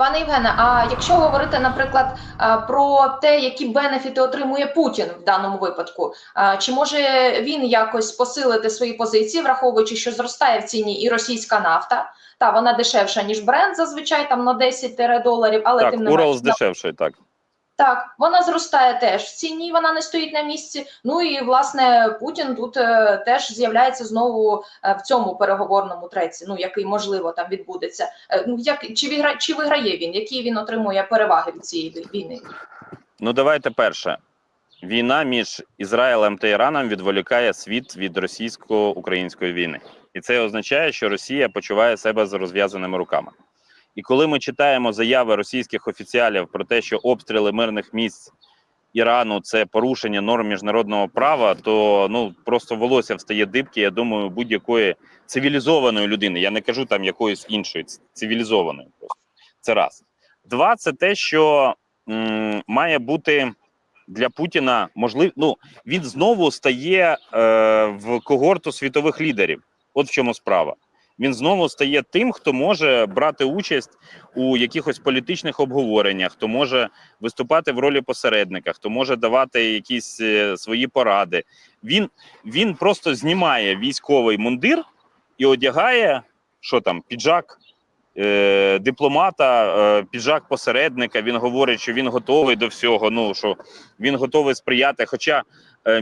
Пане Євгене, а якщо говорити, наприклад, е, про те, які бенефіти отримує Путін в даному випадку, е, чи може він якось посилити свої позиції, враховуючи, що зростає в ціні і російська нафта? Та вона дешевша ніж бренд, зазвичай там на 10 доларів, але Так, тим не Урал дешевший, так. Так, вона зростає теж в ціні, вона не стоїть на місці. Ну і власне Путін тут е, теж з'являється знову е, в цьому переговорному треці, ну який можливо там відбудеться. Е, ну як чи вигра, чи виграє він? Які він отримує переваги від цієї війни? Ну, давайте перше. Війна між Ізраїлем та Іраном відволікає світ від російсько-української війни. І це означає, що Росія почуває себе з розв'язаними руками. І коли ми читаємо заяви російських офіціалів про те, що обстріли мирних місць Ірану це порушення норм міжнародного права, то ну просто волосся встає дибки, я думаю, будь-якої цивілізованої людини. Я не кажу там якоїсь іншої цивілізованої. Просто це раз. Два, це те, що м, має бути для Путіна можлив... Ну він знову стає е, в когорту світових лідерів. От в чому справа. Він знову стає тим, хто може брати участь у якихось політичних обговореннях, хто може виступати в ролі посередника, хто може давати якісь е, свої поради. Він, він просто знімає військовий мундир і одягає що там, піджак е, дипломата, е, піджак посередника. Він говорить, що він готовий до всього. Ну що він готовий сприяти. Хоча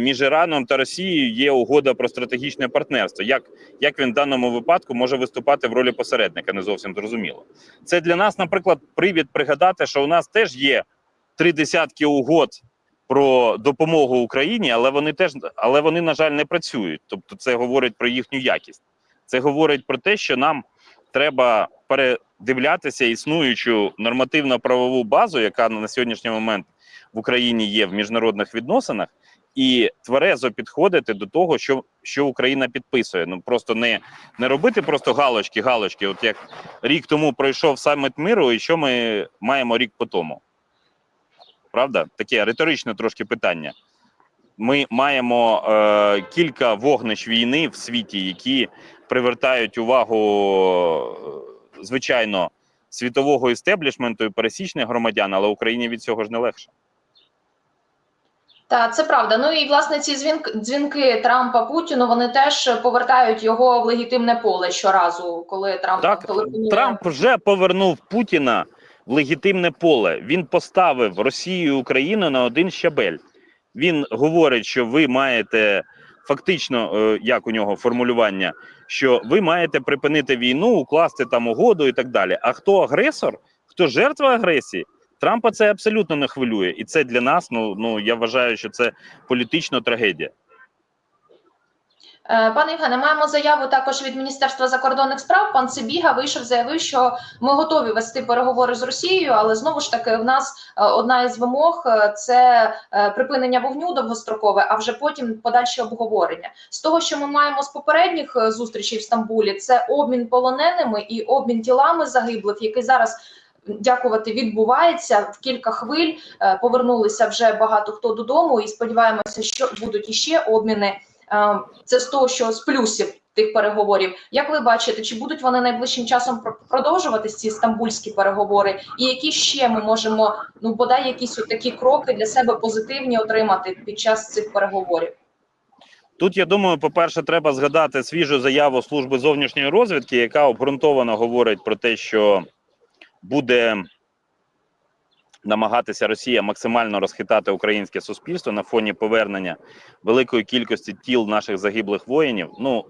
між Іраном та Росією є угода про стратегічне партнерство. Як, як він в даному випадку може виступати в ролі посередника? Не зовсім зрозуміло. Це для нас, наприклад, привід пригадати, що у нас теж є три десятки угод. Про допомогу Україні, але вони теж, але вони, на жаль, не працюють. Тобто, це говорить про їхню якість. Це говорить про те, що нам треба передивлятися існуючу нормативно-правову базу, яка на сьогоднішній момент в Україні є в міжнародних відносинах, і тверезо підходити до того, що, що Україна підписує. Ну просто не, не робити просто галочки, галочки. От як рік тому пройшов саміт миру, і що ми маємо рік по тому. Правда? Таке риторичне трошки питання. Ми маємо е, кілька вогнищ війни в світі, які привертають увагу, е, звичайно, світового істеблішменту і пересічних громадян, але Україні від цього ж не легше. Та це правда. Ну і власне ці дзвінки, дзвінки Трампа Путіну вони теж повертають його в легітимне поле щоразу, коли Трамп Так, телефонує. Трамп вже повернув Путіна в легітимне поле. Він поставив Росію і Україну на один щабель. Він говорить, що ви маєте фактично, е, як у нього формулювання, що ви маєте припинити війну, укласти там угоду і так далі. А хто агресор, хто жертва агресії? Трампа це абсолютно не хвилює, і це для нас. Ну ну я вважаю, що це політична трагедія. Е, Пане Євгене, маємо заяву також від Міністерства закордонних справ. Пан Сибіга вийшов, заявив, що ми готові вести переговори з Росією, але знову ж таки, в нас е, одна із вимог е, це припинення вогню довгострокове, а вже потім подальше обговорення. З того, що ми маємо з попередніх зустрічей в Стамбулі, це обмін полоненими і обмін тілами загиблих, який зараз. Дякувати відбувається в кілька хвиль. е, Повернулися вже багато хто додому, і сподіваємося, що будуть іще обміни. Е, Це з того, що з плюсів тих переговорів. Як ви бачите, чи будуть вони найближчим часом про- продовжуватись ці стамбульські переговори? І які ще ми можемо ну бодай якісь такі кроки для себе позитивні отримати під час цих переговорів? Тут я думаю, по-перше, треба згадати свіжу заяву служби зовнішньої розвідки, яка обґрунтовано говорить про те, що буде намагатися Росія максимально розхитати українське суспільство на фоні повернення великої кількості тіл наших загиблих воїнів. Ну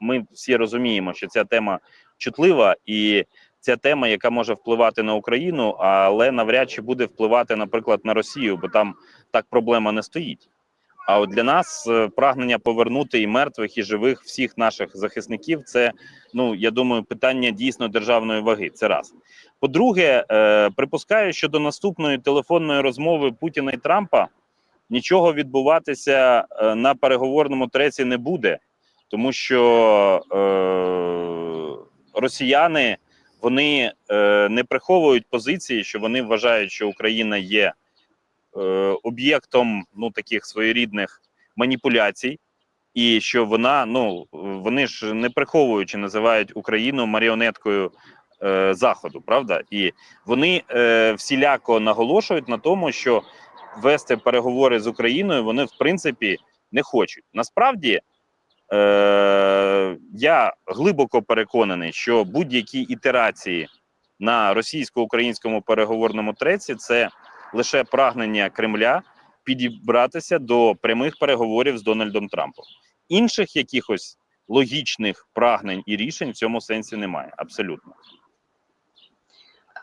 ми всі розуміємо, що ця тема чутлива і ця тема, яка може впливати на Україну, але навряд чи буде впливати, наприклад, на Росію, бо там так проблема не стоїть. А от для нас е, прагнення повернути і мертвих, і живих всіх наших захисників це ну я думаю, питання дійсно державної ваги. Це раз. По-друге, е, припускаю, що до наступної телефонної розмови Путіна і Трампа нічого відбуватися е, на переговорному треці не буде, тому що е, росіяни вони е, не приховують позиції, що вони вважають, що Україна є об'єктом ну таких своєрідних маніпуляцій, і що вона ну вони ж не приховуючи називають Україну маріонеткою е, заходу, правда? І вони е, всіляко наголошують на тому, що вести переговори з Україною вони в принципі не хочуть. Насправді е, я глибоко переконаний, що будь-які ітерації на російсько-українському переговорному треці це лише прагнення Кремля підібратися до прямих переговорів з Дональдом Трампом. Інших якихось логічних прагнень і рішень в цьому сенсі немає. Абсолютно.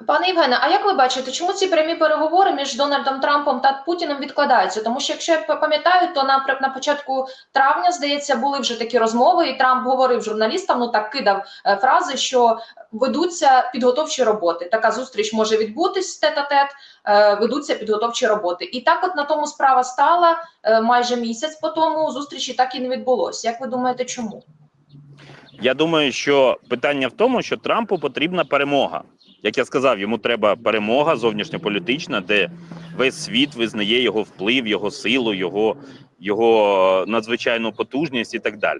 Пане Євгене, а як ви бачите, чому ці прямі переговори між Дональдом Трампом та Путіним відкладаються? Тому що, якщо я пам'ятаю, то на, на початку травня, здається, були вже такі розмови, і Трамп говорив журналістам, ну так кидав е, фрази, що ведуться підготовчі роботи. Така зустріч може відбутись тет-а-тет, е, ведуться підготовчі роботи. І так, от на тому справа стала е, майже місяць по тому зустрічі так і не відбулося. Як ви думаєте, чому? Я думаю, що питання в тому, що Трампу потрібна перемога. Як я сказав, йому треба перемога зовнішньополітична, де весь світ визнає його вплив, його силу, його, його надзвичайну потужність і так далі.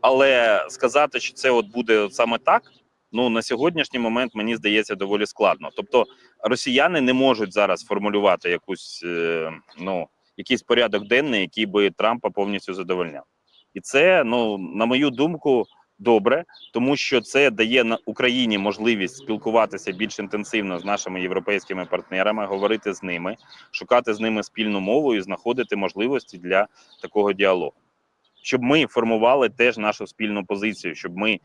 Але сказати, що це от буде саме так, ну на сьогоднішній момент мені здається доволі складно. Тобто росіяни не можуть зараз формулювати якусь е, ну якийсь порядок денний, який би Трампа повністю задовольняв. І це, ну на мою думку, добре, тому що це дає на Україні можливість спілкуватися більш інтенсивно з нашими європейськими партнерами, говорити з ними, шукати з ними спільну мову і знаходити можливості для такого діалогу, щоб ми формували теж нашу спільну позицію, щоб ми.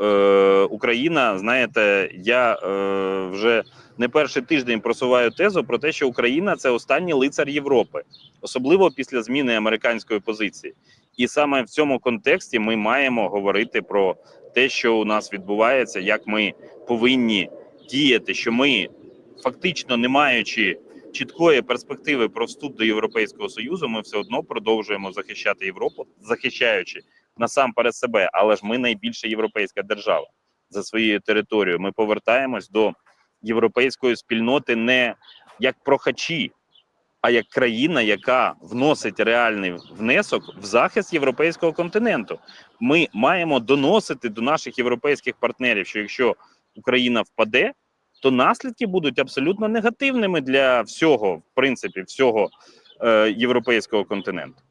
Е, Україна, знаєте, я е, вже не перший тиждень просуваю тезу про те, що Україна це останній лицар Європи, особливо після зміни американської позиції. І саме в цьому контексті ми маємо говорити про те, що у нас відбувається, як ми повинні діяти, що ми фактично не маючи чіткої перспективи про вступ до Європейського союзу, ми все одно продовжуємо захищати Європу, захищаючи насамперед себе. Але ж ми найбільша європейська держава за своєю територією. Ми повертаємось до європейської спільноти не як прохачі, а як країна, яка вносить реальний внесок в захист європейського континенту. Ми маємо доносити до наших європейських партнерів, що якщо Україна впаде, то наслідки будуть абсолютно негативними для всього, в принципі, всього е, європейського континенту.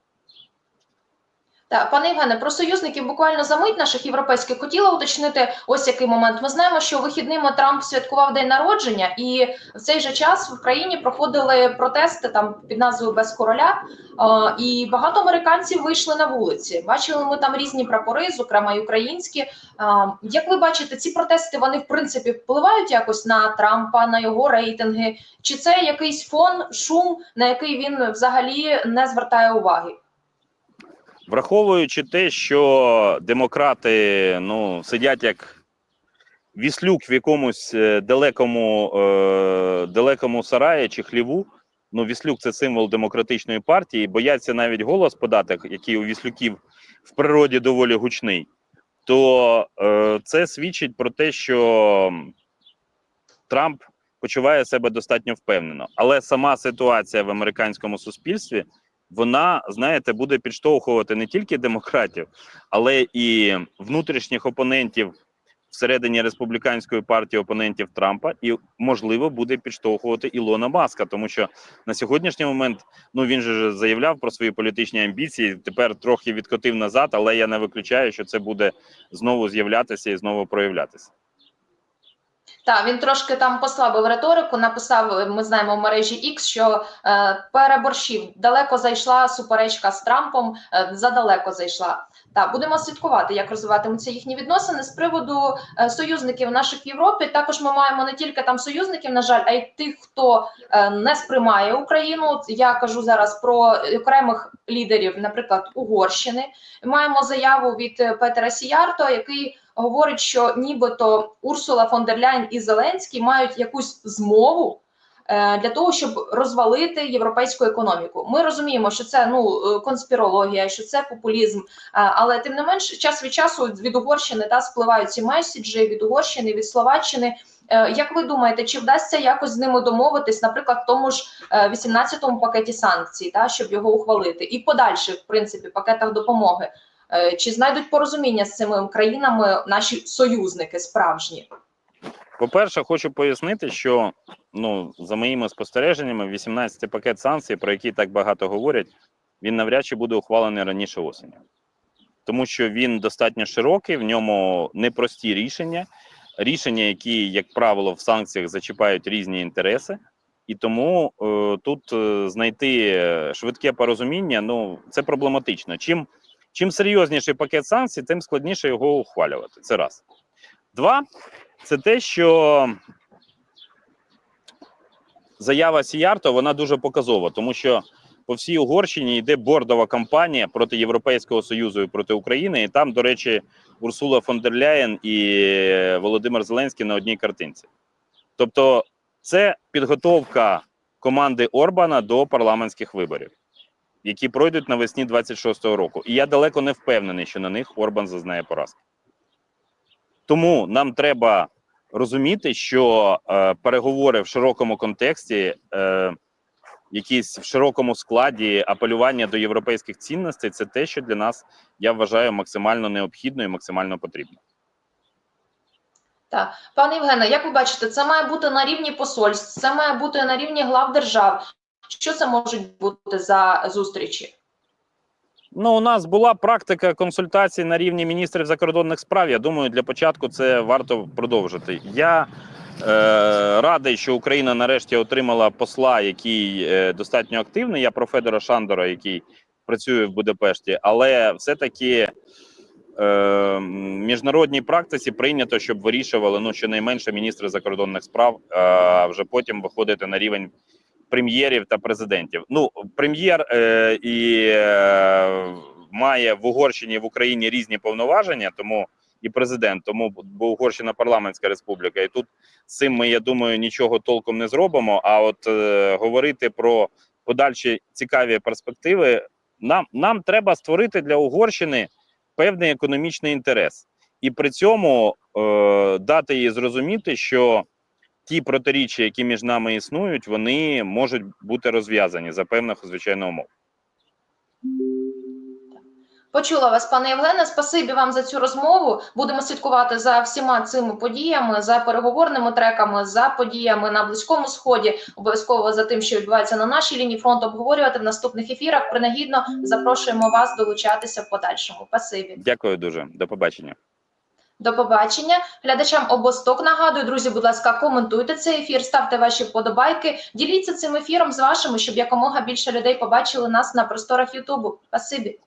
Так, пане Євгене, про союзників буквально за мить наших європейських хотіла уточнити ось який момент. Ми знаємо, що вихідними Трамп святкував день народження, і в цей же час в країні проходили протести там під назвою Без короля. Е, і багато американців вийшли на вулиці. Бачили ми там різні прапори, зокрема й українські. Е, як ви бачите, ці протести вони в принципі впливають якось на Трампа, на його рейтинги? Чи це якийсь фон, шум, на який він взагалі не звертає уваги? Враховуючи те, що демократи ну, сидять як віслюк в якомусь е, далекому, е, далекому сараї чи хліву. Ну, віслюк це символ демократичної партії, бояться навіть голос подати, який у віслюків в природі доволі гучний. То е, це свідчить про те, що Трамп почуває себе достатньо впевнено. Але сама ситуація в американському суспільстві вона, знаєте, буде підштовхувати не тільки демократів, але і внутрішніх опонентів всередині республіканської партії опонентів Трампа, і можливо буде підштовхувати Ілона Маска, тому що на сьогоднішній момент ну він же заявляв про свої політичні амбіції. Тепер трохи відкотив назад, але я не виключаю, що це буде знову з'являтися і знову проявлятися. Так, він трошки там послабив риторику. Написав, ми знаємо в мережі X, що е, переборщив. Далеко зайшла суперечка з Трампом, е, задалеко зайшла. Так, будемо слідкувати, як розвиватимуться їхні відносини з приводу е, союзників наших в Європі. Також ми маємо не тільки там союзників, на жаль, а й тих, хто е, не сприймає Україну. Я кажу зараз про окремих лідерів, наприклад, Угорщини. Маємо заяву від е, Петера Сіярто, який говорить, що нібито Урсула фон дер Ляйн і Зеленський мають якусь змову е, для того, щоб розвалити європейську економіку. Ми розуміємо, що це ну е, конспірологія, що це популізм. е, Але тим не менш, час від часу від Угорщини та спливають ці меседжі від Угорщини, від Словаччини. Як ви думаєте, чи вдасться якось з ними домовитись, наприклад, в тому ж е, 18-му пакеті санкцій, та щоб його ухвалити, і подальших, в принципі, пакетах допомоги? Е, Чи знайдуть порозуміння з цими країнами наші союзники справжні? По-перше, хочу пояснити, що ну, за моїми спостереженнями, 18 пакет санкцій, про який так багато говорять, він навряд чи буде ухвалений раніше осені. Тому що він достатньо широкий, в ньому непрості рішення, рішення, які, як правило, в санкціях зачіпають різні інтереси. І тому е, тут е, знайти швидке порозуміння ну, це проблематично. Чим, чим серйозніший пакет санкцій, тим складніше його ухвалювати. Це раз. Два це те, що заява Сіярто вона дуже показова, тому що по всій Угорщині йде бордова кампанія проти Європейського Союзу і проти України. І там, до речі, Урсула фон дер Ляєн і Володимир Зеленський на одній картинці. Тобто, це підготовка команди Орбана до парламентських виборів, які пройдуть навесні 26-го року. І я далеко не впевнений, що на них Орбан зазнає поразки. Тому нам треба розуміти, що е, переговори в широкому контексті, е, якісь в широкому складі апелювання до європейських цінностей це те, що для нас я вважаю максимально необхідно і максимально потрібно. Так, пане Євгене, як ви бачите, це має бути на рівні посольств, це має бути на рівні глав держав. Що це можуть бути за зустрічі? Ну, у нас була практика консультацій на рівні міністрів закордонних справ. Я думаю, для початку це варто продовжити. Я е, радий, що Україна нарешті отримала посла, який е, достатньо активний. Я про Федора Шандора, який працює в Будапешті, але все-таки е, міжнародній практиці прийнято, щоб вирішували ну, щонайменше міністри закордонних справ, а вже потім виходити на рівень прем'єрів та президентів. Ну, прем'єр е, і е, має в Угорщині в Україні різні повноваження, тому і президент, тому бо Угорщина парламентська республіка, і тут з цим ми, я думаю, нічого толком не зробимо. А от е, говорити про подальші цікаві перспективи, нам, нам треба створити для Угорщини певний економічний інтерес, і при цьому е, дати їй зрозуміти, що ті протиріччя, які між нами існують, вони можуть бути розв'язані за певних звичайно умов. Почула вас, пане Євгене. Спасибі вам за цю розмову. Будемо слідкувати за всіма цими подіями, за переговорними треками, за подіями на близькому сході. Обов'язково за тим, що відбувається на нашій лінії фронту, обговорювати в наступних ефірах. Принагідно запрошуємо вас долучатися в подальшому. Спасибі. Дякую дуже. До побачення. До побачення. Глядачам обосток нагадую, друзі, будь ласка, коментуйте цей ефір, ставте ваші вподобайки, діліться цим ефіром з вашими, щоб якомога більше людей побачили нас на просторах Ютубу. Спасибі.